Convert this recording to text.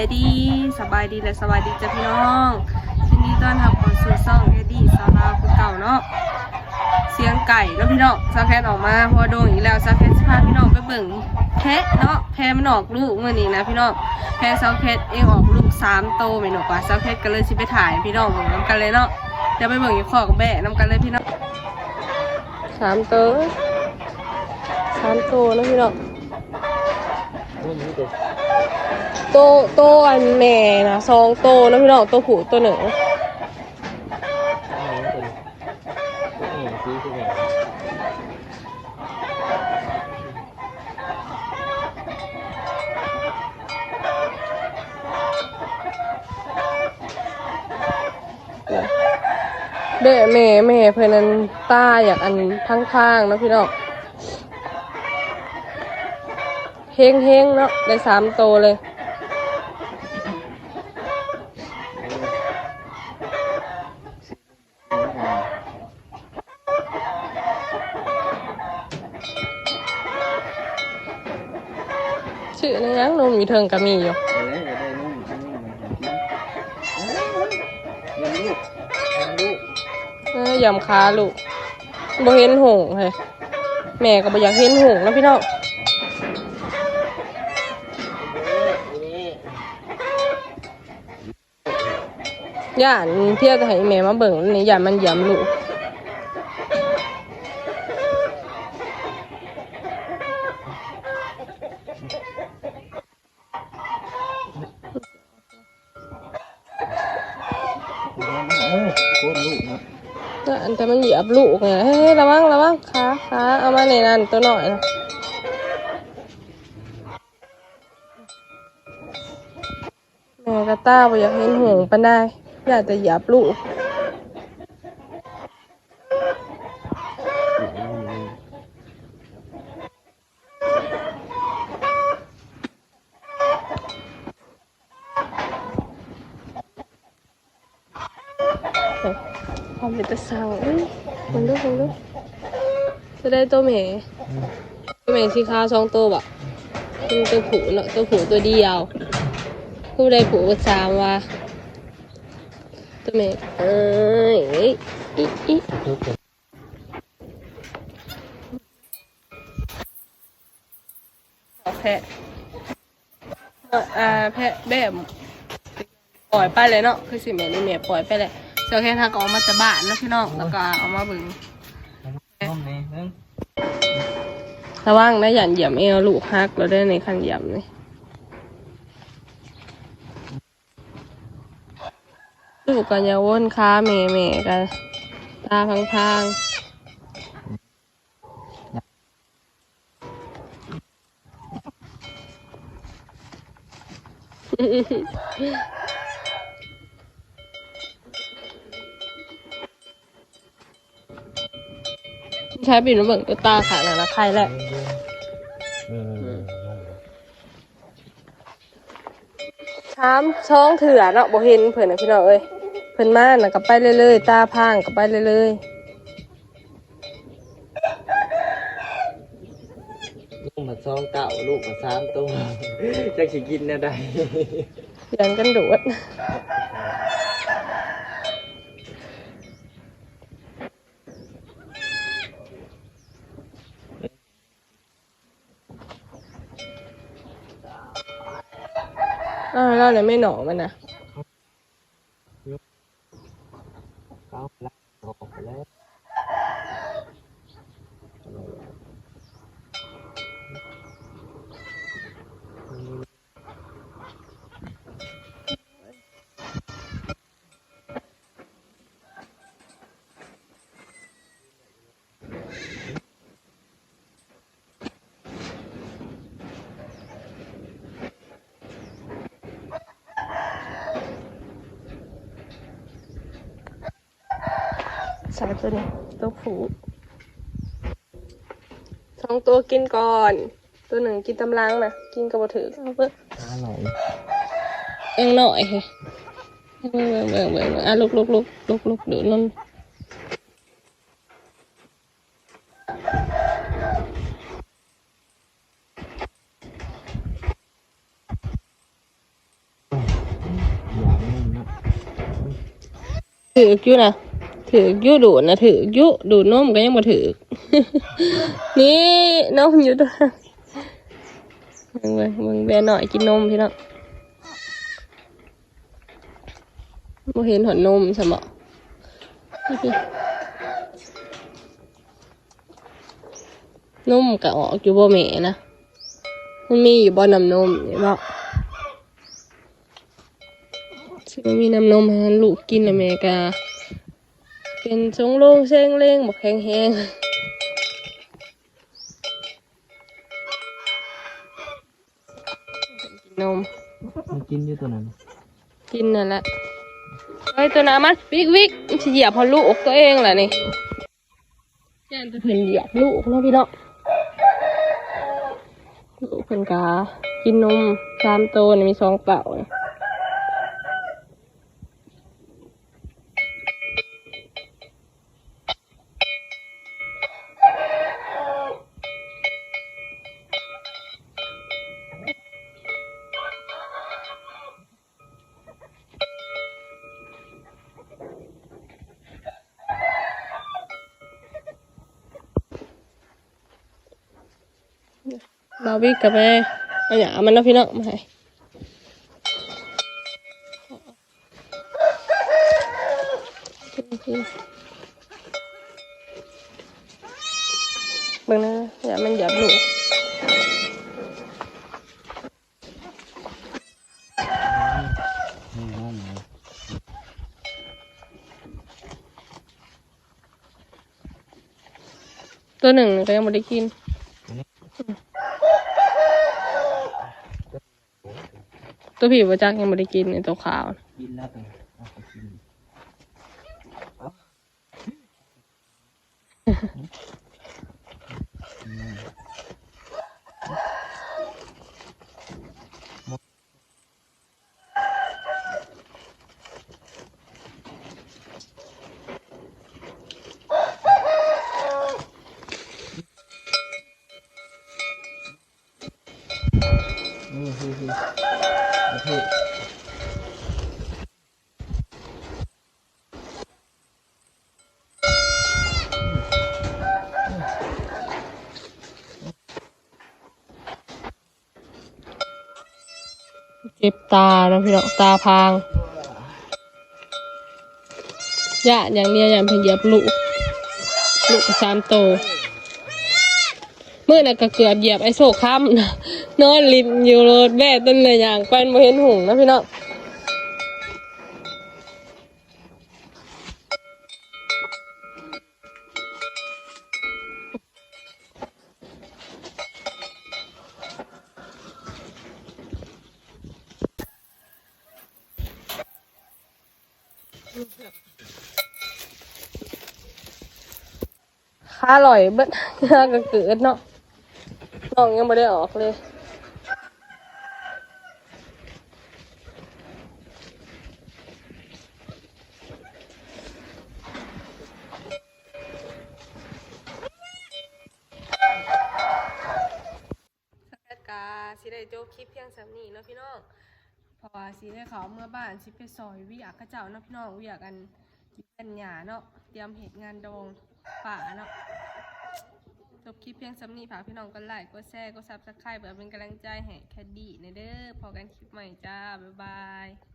ายดีสบายดีและสบายดีจ้ะพี่น้องยินดีต้อนรับเข้าสู่ช่องเอดี้สาวลาวคือเก่าเนาะเสียงไก่เนาะพี่น้องซาแคทออกมาเพอโดงอีกแล้วซาแคทพาพี่น้องไปเบิ่งแพะเนาะแพะมันออกลูกเมื่อนี้นะพี่น้องแพะซาแคทเองออกลูกสามโตไม่หนอกว่าซาแคทก็เลยสิไปถ่ายพี่น้องเบิ่งน้ำกันเลยเนาะเดี๋ยวไปเบิ่งอยู่ข้อกับแบะน้ำกันเลยพี่น้องสามโตสามโตนะพี่น้อง โตโตอันแม่นะสองโตนะพี่น้องโตผู้ตัวหนึ่งเด้แม่แม่เพื่อนนั้นตาอยากอันทั้งข้างๆนะพี่น้องเฮงเฮงเนาะได้สามโตเลย ชื่อในยังนมมีเทิงก็มีอยู่เอ้ยยำคาลูกบ่เห็นหงเลยแม่ก็บ่อยากเห็นหงส์นะพี่น้องย่านเที่ยวจะให้แม่มาเบิ่งนี่ย่านมันยำลูก แต่มันเหยียบลูกไงเฮ้ยระวังระวังขาขาเอามาในนั้นตัวหน่อยนะแม่กระต้าบ่อยากเห็นหงปานได้อยากจะเหยียบลูก ความเป็นตะเสาอุ้ยมันดูมันดูจะได้ตัวแม่ตัวแม่สีขาสองตัวบะเป็นตัวผูเนาะตัวผูตัวเดียวผู้ใดผูก็สามว่าตัวแม่เอ้ยอีอีแพะอ่าแพะแบบปล่อยไปเลยเนาะคือสิแม่นี่แม่ปล่อยไปเลย เจ้าแค่ทากออกมาจากบ้านเนาะพี่น้องแล้วก็เอามาเบึงระวังนะอย่าเหยียบเอวลูกฮักเราได้ในคันเหยียบนี่ลูกกันอย่าวนขาเมเมกันตาพังพังใช้ปิ่นเบิ่งตัวตาขาดแล้วนะใครแหละชามช่อ งเถื่อเนาะบ่เห็นเพิ่นน่ะพี่น้องเอ้ยเพิ่นมาน่ะก็ไปเรื่อยๆ ตาพางก็ไปเรื่อยลูกมาซองเก่าลูกมาสามตัวจะสิกินอะไรๆยันกันโดด อ้าวแล้วเลยไม่หนอมันนะ สามตัวนี้ตัวผูสองตัวกินก่อน ตัวหนึ่งกินตำลังนะกินกระบถือเอาเพื่ออร่อยยังหน่อยค่ะเบิ่งเบิ่งเบิ่งเบิ่งอ่ะลุกลุกลุกลุกลุกดูนั่นถืออยู่นะ ถือยู่ดูนะถือยู่ดูนมก็ยังบ่ถือนี่นมอยู่ตัวยมึงเว้ยมึงแบนหน่อยกินนมพี่น้องบ่เห็นหอนนมสมออนมก็ออกอยู่บ่แม่นะมันมีอยู่บ่น้ำนมเห็นบ่สิบ่มีน้ำนมให้ลูกกินนะแม่กา เป็นชงโลงเซงเลงบ่แข็งแฮงกินนมมันกินอยู่ตัวนั้นกินนั่นแหละเฮ้ยตัวน้ำมันวิกวิกมันสิเหยียบพอลูกตัวเองแหละนี่ย่านจะเพิ่นเหยียบลูกเนาะพี่เนาะลูกเพิ่นกากินนมสามตัวนี่มีสองเต่าเนี่ย บาวิกกับแม่เอาหยามันเนาะพี่เนาะมาให้เบิ่งนะอย่ามันหยียบลูกนี่นั่นนะตัวหนึ่งก็ยังไม่ได้กิน ตัวผีประจักยังไม่ได้กินในตัวขาว กินแล้วตัวเอาไปกินนี่ เจ็บตาเราพี่น้องตาพางยะอย่างเนี้ยอย่างเพียงเหยียบลูกลูกสามโตเมื่อน่ะก็เกือบเหยียบไอ้โซค้ำนะนอนลิ้นอยู่รถแม่ต้นเลยอย่างเป็นโมเห็นหุงนะพี่น้อง ข้าอร่อยเบิ้ลก็เกิดเนาะน้องยังไม่ได้ออกเลย สักกาสิได้โจบคลิปเพียงสำนีเนาะพี่น้อง เพราะว่าสีได้เขาเมื่อบ้านสิไปซอยวิยากกระเจ้าเนาะพี่น้องเวิยากกันเป็นหยาเนาะเตรียมเหตุงานดองป่าเนาะจบคลิปเพียงสำนีฝากพี่น้องกดไลค์กดแชร์กดซับสไครป์เพื่อเป็นกำลังใจให้แคดดี้ในเด้อพอกันคลิปใหม่จ้าบ๊ายบาย